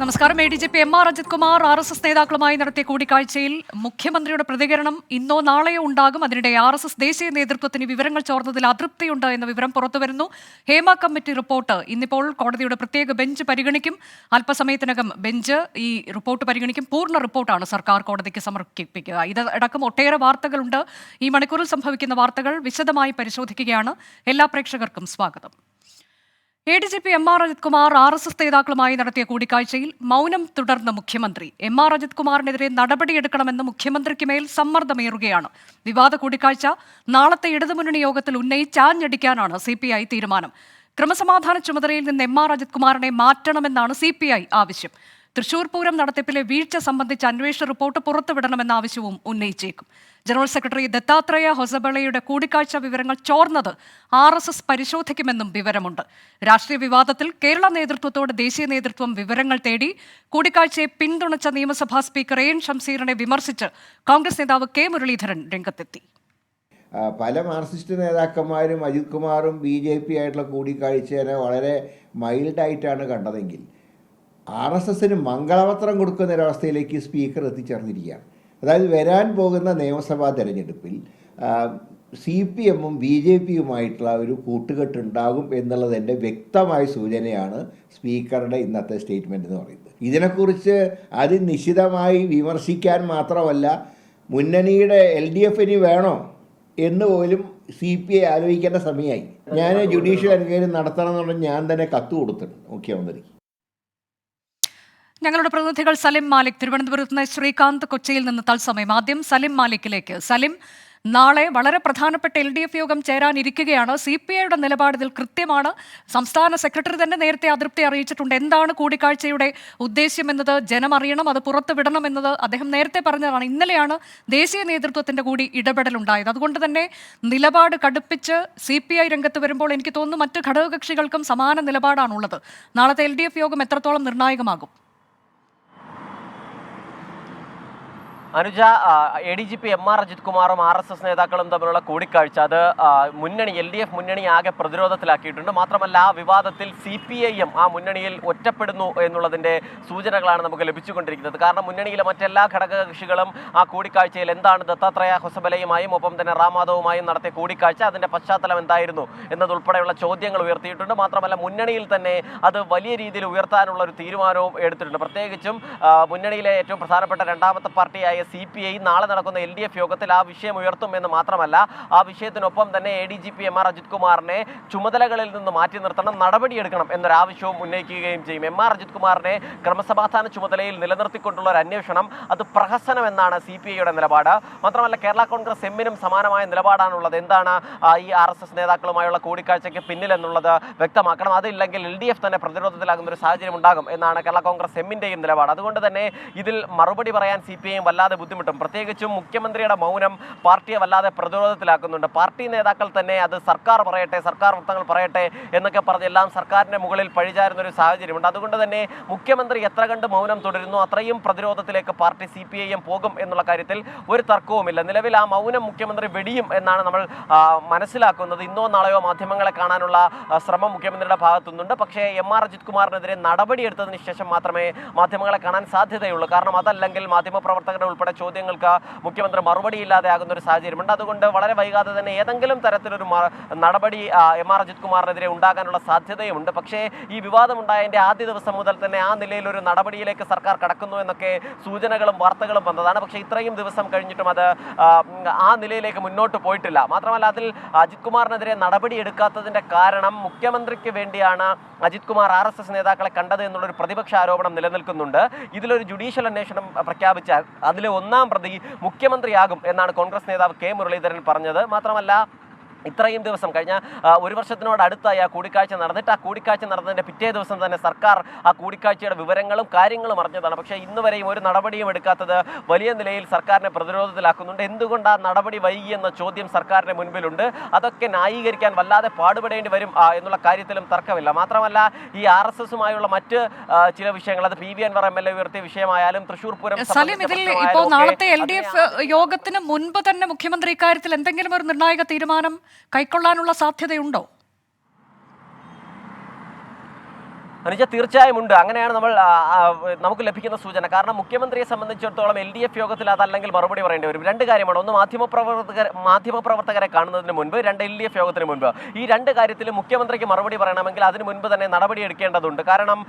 നമസ്കാരം. A D G P M R Ajith Kumar R S S നേതാക്കളുമായി നടത്തിയ കൂടിക്കാഴ്ചയിൽ മുഖ്യമന്ത്രിയുടെ പ്രതികരണം ഇന്നോ നാളെയോ ഉണ്ടാകും. അതിനിടെ ആർ എസ് എസ് ദേശീയ നേതൃത്വത്തിന് വിവരങ്ങൾ ചോർന്നതിൽ അതൃപ്തിയുണ്ട് എന്ന വിവരം പുറത്തുവരുന്നു. ഹേമ കമ്മിറ്റി റിപ്പോർട്ട് ഇന്നിപ്പോൾ കോടതിയുടെ പ്രത്യേക ബെഞ്ച് പരിഗണിക്കും. അല്പസമയത്തിനകം ബെഞ്ച് ഈ റിപ്പോർട്ട് പരിഗണിക്കും. പൂർണ റിപ്പോർട്ടാണ് സർക്കാർ കോടതിക്ക് സമർപ്പിക്കുക. ഇതടക്കം ഒട്ടേറെ വാർത്തകളുണ്ട്. ഈ മണിക്കൂറിൽ സംഭവിക്കുന്ന വാർത്തകൾ വിശദമായി പരിശോധിക്കുകയാണ്. എല്ലാ പ്രേക്ഷകർക്കും സ്വാഗതം. A D G P M R Ajith Kumar R S S നേതാക്കളുമായി നടത്തിയ കൂടിക്കാഴ്ചയിൽ മൗനം തുടർന്ന മുഖ്യമന്ത്രി. എം ആർ അജിത് കുമാറിനെതിരെ നടപടിയെടുക്കണമെന്ന് മുഖ്യമന്ത്രിക്ക് മേൽ സമ്മർദ്ദമേറുകയാണ്. വിവാദ കൂടിക്കാഴ്ച നാളത്തെ ഇടതുമുന്നണി യോഗത്തിൽ ഉന്നയിച്ച് ആഞ്ഞടിക്കാനാണ് സി പി ഐ തീരുമാനം. ക്രമസമാധാന ചുമതലയിൽ നിന്ന് എം ആർ അജിത് കുമാറിനെ മാറ്റണമെന്നാണ് സി പി ഐ ആവശ്യം. തൃശൂർ പൂരം നടത്തിപ്പിലെ വീഴ്ച സംബന്ധിച്ച അന്വേഷണ റിപ്പോർട്ട് പുറത്തുവിടണമെന്ന ആവശ്യവും ഉന്നയിച്ചേക്കും. ജനറൽ സെക്രട്ടറി ദത്താത്രേയ ഹൊസബളയുടെ കൂടിക്കാഴ്ച വിവരങ്ങൾ ചോർന്നത് ആർ എസ് എസ് പരിശോധിക്കുമെന്നും വിവരമുണ്ട്. രാഷ്ട്രീയ വിവാദത്തിൽ കേരള നേതൃത്വത്തോട് ദേശീയ നേതൃത്വം വിവരങ്ങൾ തേടി കൂടിക്കാഴ്ചയെ പിന്തുണച്ച നിയമസഭാ സ്പീക്കർ എ എൻ ഷംസീറിനെ വിമർശിച്ച് കോൺഗ്രസ് നേതാവ് കെ മുരളീധരൻ രംഗത്തെത്തി. പല മാർസിസ്റ്റ് നേതാക്കന്മാരും അജിത് കുമാറും ബി ജെ പി ആയിട്ടുള്ള കൂടിക്കാഴ്ചയെ വളരെ മൈൽഡായിട്ടാണ് കണ്ടതെങ്കിൽ ആർ എസ് എസിന് മംഗളപത്രം കൊടുക്കുന്ന ഒരവസ്ഥയിലേക്ക് സ്പീക്കർ എത്തിച്ചേർന്നിരിക്കുകയാണ്. അതായത് വരാൻ പോകുന്ന നിയമസഭാ തെരഞ്ഞെടുപ്പിൽ സി പി എമ്മും ബി ജെ പിയുമായിട്ടുള്ള ഒരു കൂട്ടുകെട്ടുണ്ടാകും എന്നുള്ളതിന്റെ വ്യക്തമായ സൂചനയാണ് സ്പീക്കറുടെ ഇന്നത്തെ സ്റ്റേറ്റ്മെന്റ് എന്ന് പറയുന്നത്. ഇതിനെക്കുറിച്ച് അതിനിശ്ചിതമായി വിമർശിക്കാൻ മാത്രമല്ല മുന്നണിയുടെ എൽ ഡി എഫിന് വേണോ എന്ന് പോലും സി പി ഐ ആലോചിക്കേണ്ട സമയമായി. ഞാൻ ജുഡീഷ്യൽ എൻക്വയറി നടത്തണം എന്നുള്ള ഞാൻ തന്നെ കത്ത് കൊടുത്തിട്ടുണ്ട്. മുഖ്യമന്ത്രിക്ക് ഞങ്ങളുടെ പ്രതിനിധികൾ സലിം മാലിക് തിരുവനന്തപുരത്ത് നിന്ന് ശ്രീകാന്ത് കൊച്ചിയിൽ നിന്ന് തത്സമയം. ആദ്യം സലിം മാലിക്കിലേക്ക്. സലിം നാളെ വളരെ പ്രധാനപ്പെട്ട എൽ ഡി എഫ് യോഗം ചേരാനിരിക്കുകയാണ്. സി പി ഐയുടെ നിലപാട് ഇതിൽ കൃത്യമാണ്. സംസ്ഥാന സെക്രട്ടറി തന്നെ നേരത്തെ അതൃപ്തി അറിയിച്ചിട്ടുണ്ട്. എന്താണ് കൂടിക്കാഴ്ചയുടെ ഉദ്ദേശ്യം എന്നത്? ജനം അറിയണം അത് പുറത്തു വിടണം എന്നത് അദ്ദേഹം നേരത്തെ പറഞ്ഞതാണ്. ഇന്നലെയാണ് ദേശീയ നേതൃത്വത്തിന്റെ കൂടി ഇടപെടലുണ്ടായത്. അതുകൊണ്ട് തന്നെ നിലപാട് കടുപ്പിച്ച് സി പി ഐ രംഗത്ത് വരുമ്പോൾ എനിക്ക് തോന്നുന്നു മറ്റ് ഘടകകക്ഷികൾക്കും സമാന നിലപാടാണുള്ളത്. നാളത്തെ എൽ യോഗം എത്രത്തോളം നിർണായകമാകും? Anuja A D G P M R Ajith കുമാറും ആർ എസ് എസ് നേതാക്കളും തമ്മിലുള്ള കൂടിക്കാഴ്ച. അത് മുന്നണി എൽ ഡി എഫ് മുന്നണി ആകെ പ്രതിരോധത്തിലാക്കിയിട്ടുണ്ട്. മാത്രമല്ല ആ വിവാദത്തിൽ സി പി ഐ എം ആ മുന്നണിയിൽ ഒറ്റപ്പെടുന്നു എന്നുള്ളതിന്റെ സൂചനകളാണ് നമുക്ക് ലഭിച്ചുകൊണ്ടിരിക്കുന്നത്. കാരണം മുന്നണിയിലെ മറ്റെല്ലാ ഘടകകക്ഷികളും ആ കൂടിക്കാഴ്ചയിൽ എന്താണ് ദത്താത്രേയ ഹൊസബലയുമായും ഒപ്പം തന്നെ റാമാധവുമായും നടത്തിയ കൂടിക്കാഴ്ച അതിന്റെ പശ്ചാത്തലം എന്തായിരുന്നു എന്നതുൾപ്പെടെയുള്ള ചോദ്യങ്ങൾ ഉയർത്തിയിട്ടുണ്ട്. മാത്രമല്ല മുന്നണിയിൽ തന്നെ അത് വലിയ രീതിയിൽ ഉയർത്താനുള്ള ഒരു തീരുമാനവും എടുത്തിട്ടുണ്ട്. പ്രത്യേകിച്ചും മുന്നണിയിലെ ഏറ്റവും പ്രധാനപ്പെട്ട രണ്ടാമത്തെ പാർട്ടിയായ സി പി ഐ നാളെ നടക്കുന്ന എൽ ഡി എഫ് യോഗത്തിൽ ആ വിഷയം ഉയർത്തുമെന്ന് മാത്രമല്ല ആ വിഷയത്തിനൊപ്പം തന്നെ A D G P M R Ajith കുമാറിനെ ചുമതലകളിൽ നിന്ന് മാറ്റി നിർത്തണം നടപടിയെടുക്കണം എന്നൊരാവശ്യവും ഉന്നയിക്കുകയും ചെയ്യും. എം ആർ അജിത് കുമാറിനെ ക്രമസമാധാന ചുമതലയിൽ നിലനിർത്തിക്കൊണ്ടുള്ള ഒരു അന്വേഷണം അത് പ്രഹസനം എന്നാണ് സി പി ഐയുടെ നിലപാട്. മാത്രമല്ല കേരള കോൺഗ്രസ് എമ്മിനും സമാനമായ നിലപാടാണുള്ളത്. എന്താണ് ഈ ആർ എസ് എസ് നേതാക്കളുമായുള്ള കൂടിക്കാഴ്ചയ്ക്ക് പിന്നിലെന്നുള്ളത് വ്യക്തമാക്കണം. അതില്ലെങ്കിൽ എൽ ഡി എഫ് തന്നെ പ്രതിരോധത്തിലാകുന്ന ഒരു സാഹചര്യം ഉണ്ടാകും എന്നാണ് കേരള കോൺഗ്രസ് എമ്മിന്റെയും നിലപാട്. അതുകൊണ്ട് തന്നെ ഇതിൽ മറുപടി പറയാൻ സി പി ഐയും വല്ലാതെ ബുദ്ധിമുട്ടും. പ്രത്യേകിച്ചും മുഖ്യമന്ത്രിയുടെ മൗനം പാർട്ടിയെ വല്ലാതെ പ്രതിരോധത്തിലാക്കുന്നുണ്ട്. പാർട്ടി നേതാക്കൾ തന്നെ അത് സർക്കാർ പറയട്ടെ സർക്കാർ വൃത്തങ്ങൾ പറയട്ടെ എന്നൊക്കെ പറഞ്ഞ് എല്ലാം സർക്കാരിന്റെ മുകളിൽ പഴിചാരുന്ന ഒരു സാഹചര്യമുണ്ട്. അതുകൊണ്ട് തന്നെ മുഖ്യമന്ത്രി എത്ര കണ്ട് മൗനം തുടരുന്നു അത്രയും പ്രതിരോധത്തിലേക്ക് party C P I M പോകും എന്നുള്ള കാര്യത്തിൽ ഒരു തർക്കവുമില്ല. നിലവിൽ ആ മൗനം മുഖ്യമന്ത്രി വെടിയും എന്നാണ് നമ്മൾ മനസ്സിലാക്കുന്നത്. ഇന്നോ നാളെയോ മാധ്യമങ്ങളെ കാണാനുള്ള ശ്രമം മുഖ്യമന്ത്രിയുടെ ഭാഗത്തുനിന്നുണ്ട്. പക്ഷേ എം ആർ അജിത് കുമാറിനെതിരെ നടപടിയെടുത്തതിന് ശേഷം മാത്രമേ മാധ്യമങ്ങളെ കാണാൻ സാധ്യതയുള്ളൂ. കാരണം അതല്ലെങ്കിൽ മാധ്യമപ്രവർത്തകരുടെ ഉൾപ്പെടെ ചോദ്യങ്ങൾക്ക് മുഖ്യമന്ത്രി മറുപടി ഇല്ലാതെ ആകുന്ന ഒരു സാഹചര്യമുണ്ട്. അതുകൊണ്ട് വളരെ വൈകാതെ തന്നെ ഏതെങ്കിലും തരത്തിലൊരു നടപടി എം ആർ അജിത് കുമാറിനെതിരെ ഉണ്ടാകാനുള്ള സാധ്യതയുമുണ്ട്. പക്ഷേ ഈ വിവാദമുണ്ടായതിന്റെ ആദ്യ ദിവസം മുതൽ തന്നെ ആ നിലയിൽ ഒരു നടപടിയിലേക്ക് സർക്കാർ കടക്കുന്നു എന്നൊക്കെ സൂചനകളും വാർത്തകളും വന്നതാണ്. പക്ഷേ ഇത്രയും ദിവസം കഴിഞ്ഞിട്ടും അത് ആ, നിലയിലേക്ക് മുന്നോട്ട് പോയിട്ടില്ല. മാത്രമല്ല അതിൽ അജിത് കുമാറിനെതിരെ നടപടി എടുക്കാത്തതിന്റെ കാരണം മുഖ്യമന്ത്രിക്ക് വേണ്ടിയാണ് Ajith Kumar R S S നേതാക്കളെ കണ്ടത് എന്നുള്ളൊരു പ്രതിപക്ഷ ആരോപണം നിലനിൽക്കുന്നുണ്ട്. ഇതിലൊരു ജുഡീഷ്യൽ അന്വേഷണം പ്രഖ്യാപിച്ചാൽ ഒന്നാം പ്രതി മുഖ്യമന്ത്രിയാകും എന്നാണ് കോൺഗ്രസ് നേതാവ് കെ മുരളീധരൻ പറഞ്ഞത്. മാത്രമല്ല ഇത്രയും ദിവസം കഴിഞ്ഞ ഒരു വർഷത്തിനോട് അടുത്തായി ആ കൂടിക്കാഴ്ച നടന്നിട്ട് ആ കൂടിക്കാഴ്ച നടന്നതിന്റെ പിറ്റേ ദിവസം തന്നെ സർക്കാർ ആ കൂടിക്കാഴ്ചയുടെ വിവരങ്ങളും കാര്യങ്ങളും അറിഞ്ഞതാണ്. പക്ഷേ ഇന്ന് വരെയും ഒരു നടപടിയും എടുക്കാത്തത് വലിയ നിലയിൽ സർക്കാരിനെ പ്രതിരോധത്തിലാക്കുന്നുണ്ട്. എന്തുകൊണ്ട് ആ നടപടി വൈകി എന്ന ചോദ്യം സർക്കാരിന് മുൻപിലുണ്ട്. അതൊക്കെ ന്യായീകരിക്കാൻ വല്ലാതെ പാടുപെടേണ്ടി വരും എന്നുള്ള കാര്യത്തിലും തർക്കമില്ല. മാത്രമല്ല ഈ ആർ എസ് എസുമായുള്ള മറ്റ് ചില വിഷയങ്ങൾ അത് P V Anvar M L A ഉയർത്തിയ വിഷയമായാലും തൃശൂർ പൂരം ഇതിൽ പ്രശ്നമായാലും ഇപ്പോൾ ഒക്കെ നാളത്തെ എൽ ഡി എഫ് യോഗത്തിന് മുൻപ് തന്നെ മുഖ്യമന്ത്രി ഇക്കാര്യത്തിൽ എന്തെങ്കിലും ഒരു നിർണായക തീരുമാനം കൈക്കൊള്ളാനുള്ള സാധ്യതയുണ്ടോ? അനുജ തീർച്ചയായും ഉണ്ട്. അങ്ങനെയാണ് നമ്മൾ നമുക്ക് ലഭിക്കുന്ന സൂചന. കാരണം മുഖ്യമന്ത്രിയെ സംബന്ധിച്ചിടത്തോളം എൽ ഡി എഫ് യോഗത്തിൽ അതല്ലെങ്കിൽ മറുപടി പറയേണ്ടി വരും. രണ്ട് കാര്യമാണ്. ഒന്ന് മാധ്യമപ്രവർത്തകർ മാധ്യമപ്രവർത്തകരെ കാണുന്നതിന് മുൻപ് രണ്ട് എൽ ഡി എഫ് യോഗത്തിന് മുൻപ്. ഈ രണ്ട് കാര്യത്തിലും മുഖ്യമന്ത്രിക്ക് മറുപടി പറയണമെങ്കിൽ അതിന് മുൻപ് തന്നെ നടപടി എടുക്കേണ്ടതുണ്ട്. കാരണം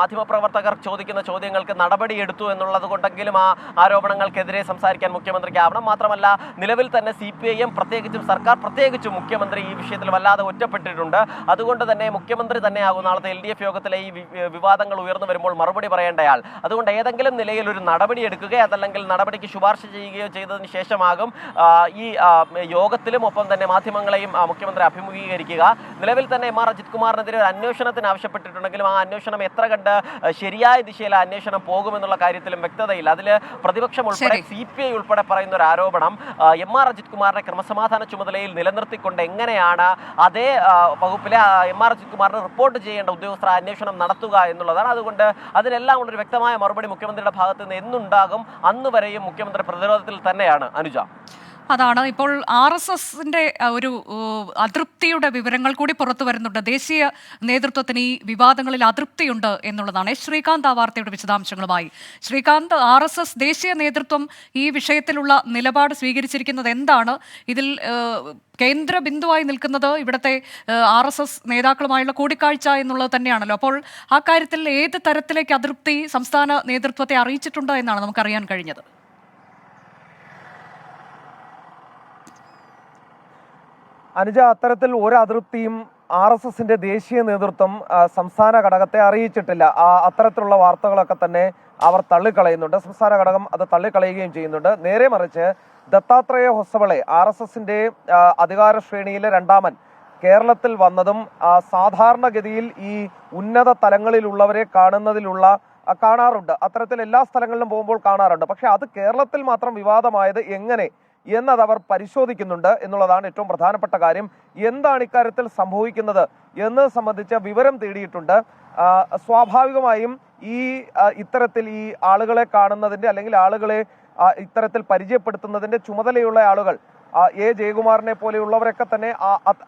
മാധ്യമപ്രവർത്തകർ ചോദിക്കുന്ന ചോദ്യങ്ങൾക്ക് നടപടി എടുത്തു എന്നുള്ളത് കൊണ്ടെങ്കിലും ആ ആരോപണങ്ങൾക്കെതിരെ സംസാരിക്കാൻ മുഖ്യമന്ത്രിക്ക് ആവണം മാത്രമല്ല നിലവിൽ തന്നെ സി പി ഐ എം പ്രത്യേകിച്ചും സർക്കാർ പ്രത്യേകിച്ചും മുഖ്യമന്ത്രി ഈ വിഷയത്തിൽ വല്ലാതെ ഒറ്റപ്പെട്ടിട്ടുണ്ട്. അതുകൊണ്ട് തന്നെ മുഖ്യമന്ത്രി തന്നെയാകും നാളത്തെ എൽ ഡി എഫ് യോഗത്തിലെ ഈ വിവാദങ്ങൾ ഉയർന്നു വരുമ്പോൾ മറുപടി പറയേണ്ടയാൾ. അതുകൊണ്ട് ഏതെങ്കിലും നിലയിൽ ഒരു നടപടി എടുക്കുകയോ അതല്ലെങ്കിൽ നടപടിക്ക് ശുപാർശ ചെയ്യുകയോ ചെയ്തതിന് ശേഷമാകും ഈ യോഗത്തിലും ഒപ്പം തന്നെ മാധ്യമങ്ങളെയും മുഖ്യമന്ത്രി അഭിമുഖീകരിക്കുക. നിലവിൽ തന്നെ എം ആർ അജിത് കുമാറിനെതിരെ ഒരു അന്വേഷണത്തിന് ആവശ്യപ്പെട്ടിട്ടുണ്ടെങ്കിലും ആ അന്വേഷണം എത്ര കണ്ട് ശരിയായ ദിശയിൽ അന്വേഷണം പോകുമെന്നുള്ള കാര്യത്തിലും വ്യക്തതയില്ല. അതിൽ പ്രതിപക്ഷം ഉൾപ്പെടെ സി പി ഐ ഉൾപ്പെടെ പറയുന്ന ഒരു ആരോപണം എം ആർ അജിത് കുമാറിനെ ക്രമസമാധാന ചുമതലയിൽ നിലനിർത്തിക്കൊണ്ട് എങ്ങനെയാണ് അതേ വകുപ്പിലെ എം ആർ അജിത് കുമാറിന് റിപ്പോർട്ട് ചെയ്യേണ്ട ഉദ്യോഗസ്ഥർ ആ അന്വേഷണം നടത്തുക എന്നുള്ളതാണ്. അതുകൊണ്ട് അതിനെല്ലാം ഒരു വ്യക്തമായ മറുപടി മുഖ്യമന്ത്രിയുടെ ഭാഗത്ത് നിന്ന് എന്നുണ്ടാകും. അന്ന് വരെയും മുഖ്യമന്ത്രി പ്രതിരോധത്തിൽ തന്നെയാണ്. അനുജ. അതാണ്. ഇപ്പോൾ ആർ എസ് എസിന്റെ ഒരു അതൃപ്തിയുടെ വിവരങ്ങൾ കൂടി പുറത്തു വരുന്നുണ്ട്. ദേശീയ നേതൃത്വത്തിന് ഈ വിവാദങ്ങളിൽ അതൃപ്തിയുണ്ട് എന്നുള്ളതാണ് ശ്രീകാന്ത് ആ വാർത്തയുടെ വിശദാംശങ്ങളുമായി. ശ്രീകാന്ത് ആർ എസ് എസ് ദേശീയ നേതൃത്വം ഈ വിഷയത്തിലുള്ള നിലപാട് സ്വീകരിച്ചിരിക്കുന്നത് എന്താണ്? ഇതിൽ കേന്ദ്ര ബിന്ദുവായി നിൽക്കുന്നത് ഇവിടുത്തെ ആർ എസ് എസ് നേതാക്കളുമായുള്ള കൂടിക്കാഴ്ച എന്നുള്ളത് തന്നെയാണല്ലോ. അപ്പോൾ ആ കാര്യത്തിൽ ഏത് തരത്തിലേക്ക് അതൃപ്തി സംസ്ഥാന നേതൃത്വത്തെ അറിയിച്ചിട്ടുണ്ട് എന്നാണ് നമുക്കറിയാൻ കഴിഞ്ഞത്. അനുജ അത്തരത്തിൽ ഒരു അതൃപ്തിയും ആർ എസ് എസിന്റെ ദേശീയ നേതൃത്വം സംസ്ഥാന ഘടകത്തെ അറിയിച്ചിട്ടില്ല. അത്തരത്തിലുള്ള വാർത്തകളൊക്കെ തന്നെ അവർ തള്ളിക്കളയുന്നുണ്ട്. സംസ്ഥാന ഘടകം അത് തള്ളിക്കളയുകയും ചെയ്യുന്നുണ്ട്. നേരെ മറിച്ച് ദത്താത്രേയ ഹൊസവളെ ആർ എസ് എസിന്റെ അധികാര ശ്രേണിയിലെ രണ്ടാമൻ കേരളത്തിൽ വന്നതും സാധാരണഗതിയിൽ ഈ ഉന്നത തലങ്ങളിലുള്ളവരെ കാണുന്നതിലുള്ള കാണാറുണ്ട്. അത്തരത്തിൽ എല്ലാ സ്ഥലങ്ങളിലും പോകുമ്പോൾ കാണാറുണ്ട്. പക്ഷെ അത് കേരളത്തിൽ മാത്രം വിവാദമായത് എങ്ങനെ എന്നത് അവർ പരിശോധിക്കുന്നുണ്ട് എന്നുള്ളതാണ് ഏറ്റവും പ്രധാനപ്പെട്ട കാര്യം. എന്താണ് ഇക്കാര്യത്തിൽ സംഭവിക്കുന്നത് എന്നത് സംബന്ധിച്ച വിവരം തേടിയിട്ടുണ്ട്. സ്വാഭാവികമായും ഈ ഇത്തരത്തിൽ ഈ ആളുകളെ കാണുന്നതിന്റെ അല്ലെങ്കിൽ ആളുകളെ ഇത്തരത്തിൽ പരിചയപ്പെടുത്തുന്നതിന്റെ ചുമതലയുള്ള ആളുകൾ എ ജയകുമാറിനെ പോലെയുള്ളവരൊക്കെ തന്നെ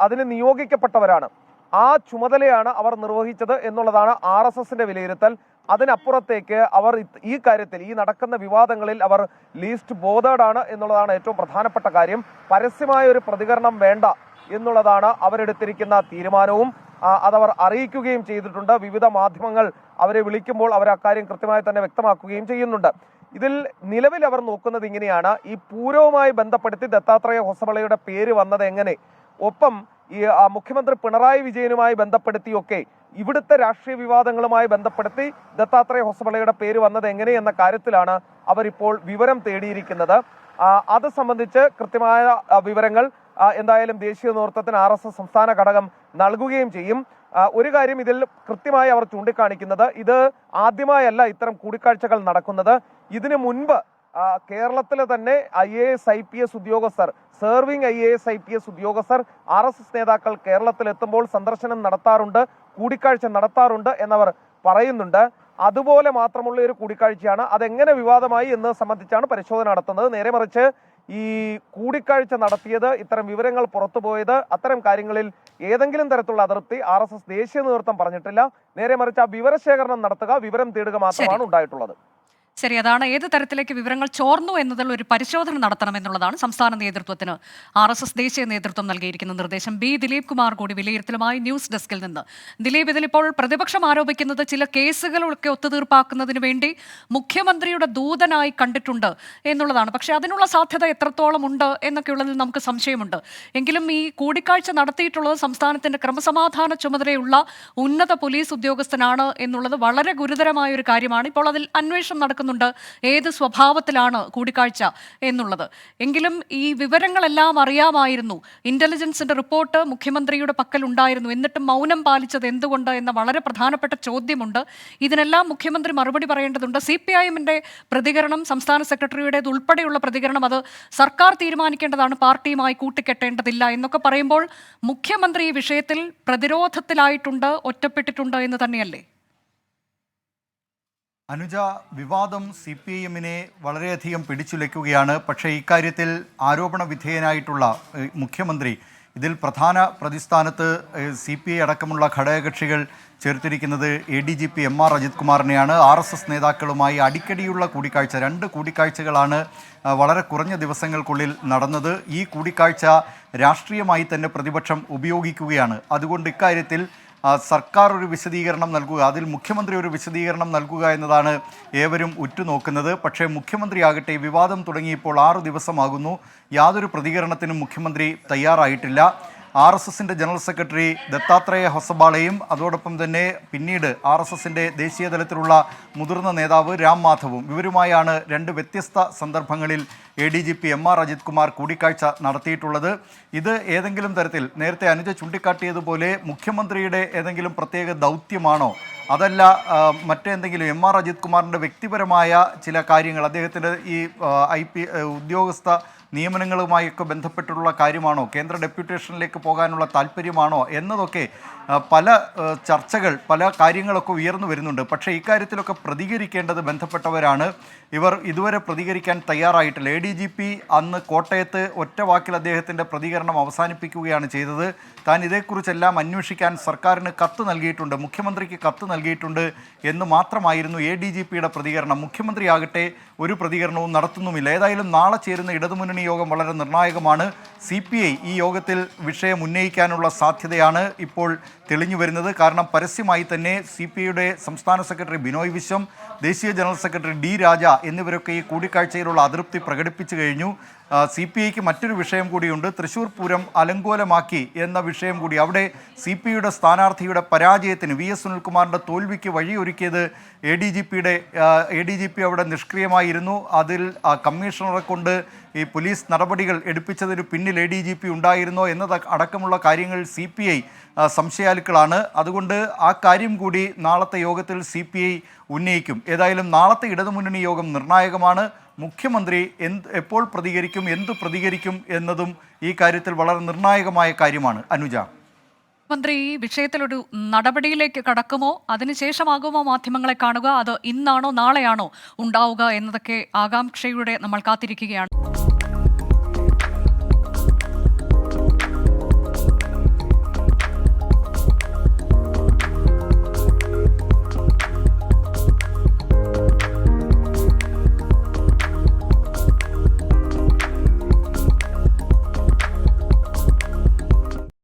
അതിന് നിയോഗിക്കപ്പെട്ടവരാണ്. ആ ചുമതലയാണ് അവർ നിർവഹിച്ചത് എന്നുള്ളതാണ് ആർ എസ് എസിന്റെ വിലയിരുത്തൽ. അതിനപ്പുറത്തേക്ക് അവർ ഈ കാര്യത്തിൽ ഈ നടക്കുന്ന വിവാദങ്ങളിൽ അവർ ലീസ്റ്റ് ബോധേഡാണ് എന്നുള്ളതാണ് ഏറ്റവും പ്രധാനപ്പെട്ട കാര്യം. പരസ്യമായ ഒരു പ്രതികരണം വേണ്ട എന്നുള്ളതാണ് അവരെടുത്തിരിക്കുന്ന തീരുമാനവും. അതവർ അറിയിക്കുകയും ചെയ്തിട്ടുണ്ട്. വിവിധ മാധ്യമങ്ങൾ അവരെ വിളിക്കുമ്പോൾ അവർ അക്കാര്യം കൃത്യമായി തന്നെ വ്യക്തമാക്കുകയും ചെയ്യുന്നുണ്ട്. ഇതിൽ നിലവിൽ അവർ നോക്കുന്നത് ഇങ്ങനെയാണ്. ഈ പൂരവുമായി ബന്ധപ്പെടുത്തി ദത്താത്രേയ ഹൊസബളയുടെ പേര് വന്നത് എങ്ങനെ? ഒപ്പം ഈ മുഖ്യമന്ത്രി പിണറായി വിജയനുമായി ബന്ധപ്പെടുത്തിയൊക്കെ ഇവിടുത്തെ രാഷ്ട്രീയ വിവാദങ്ങളുമായി ബന്ധപ്പെടുത്തി ദത്താത്രേയ ഹൊസബളയുടെ പേര് വന്നത് എങ്ങനെയെന്ന കാര്യത്തിലാണ് അവരിപ്പോൾ വിവരം തേടിയിരിക്കുന്നത്. അത് സംബന്ധിച്ച് കൃത്യമായ വിവരങ്ങൾ എന്തായാലും ദേശീയ നേതൃത്വത്തിന് ആർ എസ് എസ് സംസ്ഥാന ഘടകം നൽകുകയും ചെയ്യും. ഒരു കാര്യം ഇതിൽ കൃത്യമായി അവർ ചൂണ്ടിക്കാണിക്കുന്നത്. ഇത് ആദ്യമായല്ല ഇത്തരം കൂടിക്കാഴ്ചകൾ നടക്കുന്നത്. ഇതിനു മുൻപ് കേരളത്തിലെ തന്നെ I A S I P S ഉദ്യോഗസ്ഥർ serving I A S I P S ഉദ്യോഗസ്ഥർ ആർ എസ് എസ് നേതാക്കൾ കേരളത്തിൽ എത്തുമ്പോൾ സന്ദർശനം നടത്താറുണ്ട് കൂടിക്കാഴ്ച നടത്താറുണ്ട് എന്നവർ പറയുന്നുണ്ട്. അതുപോലെ മാത്രമുള്ള ഒരു കൂടിക്കാഴ്ചയാണ്. അതെങ്ങനെ വിവാദമായി എന്ന് സംബന്ധിച്ചാണ് പരിശോധന നടത്തുന്നത്. നേരെ മറിച്ച് ഈ കൂടിക്കാഴ്ച നടത്തിയത് ഇത്തരം വിവരങ്ങൾ പുറത്തുപോയത് അത്തരം കാര്യങ്ങളിൽ ഏതെങ്കിലും തരത്തിലുള്ള അതിർത്തി ആർ എസ് എസ് ദേശീയ നേതൃത്വം പറഞ്ഞിട്ടില്ല. നേരെ മറിച്ച് ആ വിവരശേഖരണം നടത്തുക വിവരം തേടുക മാത്രമാണ് ഉണ്ടായിട്ടുള്ളത്. ശരി അതാണ് ഏത് തരത്തിലേക്ക് വിവരങ്ങൾ ചോർന്നു എന്നതിൽ ഒരു പരിശോധന നടത്തണമെന്നുള്ളതാണ് സംസ്ഥാന നേതൃത്വത്തിന് ആർ എസ് എസ് ദേശീയ നേതൃത്വം നൽകിയിരിക്കുന്ന നിർദ്ദേശം. ബി. ദിലീപ് കുമാർ കൂടി വിലയിരുത്തലുമായി ന്യൂസ് ഡെസ്കിൽ നിന്ന്. ദിലീപ് ഇതിലിപ്പോൾ പ്രതിപക്ഷം ആരോപിക്കുന്നത് ചില കേസുകളൊക്കെ ഒത്തുതീർപ്പാക്കുന്നതിന് വേണ്ടി മുഖ്യമന്ത്രിയുടെ ദൂതനായി കണ്ടിട്ടുണ്ട് എന്നുള്ളതാണ്. പക്ഷേ അതിനുള്ള സാധ്യത എത്രത്തോളം ഉണ്ട് എന്നൊക്കെയുള്ളതിൽ നമുക്ക് സംശയമുണ്ട്. എങ്കിലും ഈ കൂടിക്കാഴ്ച നടത്തിയിട്ടുള്ളത് സംസ്ഥാനത്തിന്റെ ക്രമസമാധാന ചുമതലയുള്ള ഉന്നത പോലീസ് ഉദ്യോഗസ്ഥനാണ് എന്നുള്ളത് വളരെ ഗുരുതരമായ ഒരു കാര്യമാണ്. ഇപ്പോൾ അതിൽ അന്വേഷണം നടക്കുന്നുണ്ട് ഏത് സ്വഭാവത്തിലാണ് കൂടിക്കാഴ്ച എന്നുള്ളത്. എങ്കിലും ഈ വിവരങ്ങളെല്ലാം അറിയാമായിരുന്നു. ഇന്റലിജൻസിന്റെ റിപ്പോർട്ട് മുഖ്യമന്ത്രിയുടെ പക്കൽ ഉണ്ടായിരുന്നു എന്നിട്ടും മൗനം പാലിച്ചത് എന്തുകൊണ്ട് എന്ന വളരെ പ്രധാനപ്പെട്ട ചോദ്യമുണ്ട്. ഇതിനെല്ലാം മുഖ്യമന്ത്രി മറുപടി പറയേണ്ടതുണ്ട്. സി പി ഐ എമ്മിന്റെ പ്രതികരണം സംസ്ഥാന സെക്രട്ടറിയുടേത് ഉൾപ്പെടെയുള്ള പ്രതികരണം അത് സർക്കാർ തീരുമാനിക്കേണ്ടതാണ്. പാർട്ടിയുമായി കൂട്ടിക്കെട്ടേണ്ടതില്ല എന്നൊക്കെ പറയുമ്പോൾ മുഖ്യമന്ത്രി ഈ വിഷയത്തിൽ പ്രതിരോധത്തിലായിട്ടുണ്ട് ഒറ്റപ്പെട്ടിട്ടുണ്ട് എന്ന് തന്നെയല്ലേ? അനുജ വിവാദം സി പി ഐ എമ്മിനെ വളരെയധികം പിടിച്ചുലയ്ക്കുകയാണ്. പക്ഷേ ഇക്കാര്യത്തിൽ ആരോപണ വിധേയനായിട്ടുള്ള മുഖ്യമന്ത്രി ഇതിൽ പ്രധാന പ്രതിസ്ഥാനത്ത് സി പി ഐ അടക്കമുള്ള ഘടകകക്ഷികൾ ചേർത്തിരിക്കുന്നത് A D G P M R Ajith കുമാറിനെയാണ്. R S S നേതാക്കളുമായി അടിക്കടിയുള്ള കൂടിക്കാഴ്ച രണ്ട് കൂടിക്കാഴ്ചകളാണ് വളരെ കുറഞ്ഞ ദിവസങ്ങൾക്കുള്ളിൽ നടന്നത്. ഈ കൂടിക്കാഴ്ച രാഷ്ട്രീയമായി തന്നെ പ്രതിപക്ഷം ഉപയോഗിക്കുകയാണ്. അതുകൊണ്ട് ഇക്കാര്യത്തിൽ സർക്കാർ ഒരു വിശദീകരണം നൽകുക അതിൽ മുഖ്യമന്ത്രി ഒരു വിശദീകരണം നൽകുക എന്നതാണ് ഏവരും ഉറ്റുനോക്കുന്നത്. പക്ഷേ മുഖ്യമന്ത്രിയാകട്ടെ വിവാദം തുടങ്ങിയപ്പോൾ ആറു ദിവസമാകുന്നു. യാതൊരു പ്രതികരണത്തിനും മുഖ്യമന്ത്രി തയ്യാറായിട്ടില്ല. ആർ എസ് എസിന്റെ ജനറൽ സെക്രട്ടറി ദത്താത്രേയ ഹൊസബാളയും അതോടൊപ്പം തന്നെ പിന്നീട് ആർ എസ് എസിന്റെ ദേശീയ തലത്തിലുള്ള മുതിർന്ന നേതാവ് രാം മാധവും. ഇവരുമായാണ് രണ്ട് വ്യത്യസ്ത സന്ദർഭങ്ങളിൽ A D G P M R Ajith Kumar കൂടിക്കാഴ്ച നടത്തിയിട്ടുള്ളത്. ഇത് ഏതെങ്കിലും തരത്തിൽ നേരത്തെ അനുജ ചൂണ്ടിക്കാട്ടിയതുപോലെ മുഖ്യമന്ത്രിയുടെ ഏതെങ്കിലും പ്രത്യേക ദൗത്യമാണോ? അതല്ല മറ്റെന്തെങ്കിലും എം ആർ അജിത് കുമാറിന്റെ വ്യക്തിപരമായ ചില കാര്യങ്ങൾ അദ്ദേഹത്തിന്റെ ഈ ഐ പി ഉദ്യോഗസ്ഥ നിയമനങ്ങളുമായൊക്കെ ബന്ധപ്പെട്ടുള്ള കാര്യമാണോ? കേന്ദ്ര ഡെപ്യൂട്ടേഷനിലേക്ക് പോകാനുള്ള താല്പര്യമാണോ? എന്നതൊക്കെ പല ചർച്ചകൾ പല കാര്യങ്ങളൊക്കെ ഉയർന്നു വരുന്നുണ്ട്. പക്ഷേ ഇക്കാര്യത്തിലൊക്കെ പ്രതികരിക്കേണ്ടത് ബന്ധപ്പെട്ടവരാണ്. ഇവർ ഇതുവരെ പ്രതികരിക്കാൻ തയ്യാറായിട്ടില്ല. എ ഡി ജി പി അന്ന് കോട്ടയത്ത് ഒറ്റ വാക്കിൽ അദ്ദേഹത്തിന്റെ പ്രതികരണം അവസാനിപ്പിക്കുകയാണ് ചെയ്തത്. താൻ ഇതേക്കുറിച്ചെല്ലാം അന്വേഷിക്കാൻ സർക്കാരിന് കത്ത് നൽകിയിട്ടുണ്ട് മുഖ്യമന്ത്രിക്ക് കത്ത് നൽകിയിട്ടുണ്ട് എന്ന് മാത്രമായിരുന്നു എ ഡി ജി പിയുടെ പ്രതികരണം. മുഖ്യമന്ത്രിയാകട്ടെ ഒരു പ്രതികരണവും നടത്തുന്നുമില്ല. ഏതായാലും നാളെ ചേരുന്ന ഇടതുമുന്നണി യോഗം വളരെ നിർണായകമാണ്. സി ഈ യോഗത്തിൽ വിഷയം ഉന്നയിക്കാനുള്ള സാധ്യതയാണ് ഇപ്പോൾ തെളിഞ്ഞു വരുന്നത്. കാരണം പരസ്യമായി തന്നെ സി പി ഐയുടെ സംസ്ഥാന സെക്രട്ടറി ബിനോയ് വിശ്വം ദേശീയ ജനറൽ സെക്രട്ടറി ഡി രാജ എന്നിവരൊക്കെ ഈ കൂടിക്കാഴ്ചയിലുള്ള അതൃപ്തി പ്രകടിപ്പിച്ചു കഴിഞ്ഞു. സി പി ഐക്ക് മറ്റൊരു വിഷയം കൂടിയുണ്ട്. തൃശൂർ പൂരം അലങ്കോലമാക്കി എന്ന വിഷയം കൂടി. അവിടെ സി പി ഐയുടെ സ്ഥാനാർത്ഥിയുടെ പരാജയത്തിന് വി എസ് സുനിൽകുമാറിന്റെ തോൽവിക്ക് വഴിയൊരുക്കിയത് എ ഡി ജി പിയുടെ എ ഡി ജി പി അവിടെ നിഷ്ക്രിയമായിരുന്നു. അതിൽ കമ്മീഷണറെ കൊണ്ട് ഈ പോലീസ് നടപടികൾ എടുപ്പിച്ചതിന് പിന്നിൽ എ ഡി ജി പി ഉണ്ടായിരുന്നോ എന്നത് അടക്കമുള്ള കാര്യങ്ങൾ സി പി ഐ സംശയാലുക്കളാണ്. അതുകൊണ്ട് ആ കാര്യം കൂടി നാളത്തെ യോഗത്തിൽ സി പി ഐ ഉന്നയിക്കും. ഏതായാലും നാളത്തെ ഇടതുമുന്നണി യോഗം നിർണായകമാണ്. മുഖ്യമന്ത്രി എന്ത് എപ്പോൾ പ്രതികരിക്കും എന്ത് പ്രതികരിക്കും എന്നതും ഈ കാര്യത്തിൽ വളരെ നിർണായകമായ കാര്യമാണ്. അനുജ. മന്ത്രി ഈ വിഷയത്തിലൊരു നടപടിയിലേക്ക് കടക്കുമോ? അതിനുശേഷമാകുമോ മാധ്യമങ്ങളെ കാണുക? അത് ഇന്നാണോ നാളെയാണോ ഉണ്ടാവുക എന്നതൊക്കെ ആകാംക്ഷയുടെ നമ്മൾ കാത്തിരിക്കുകയാണ്.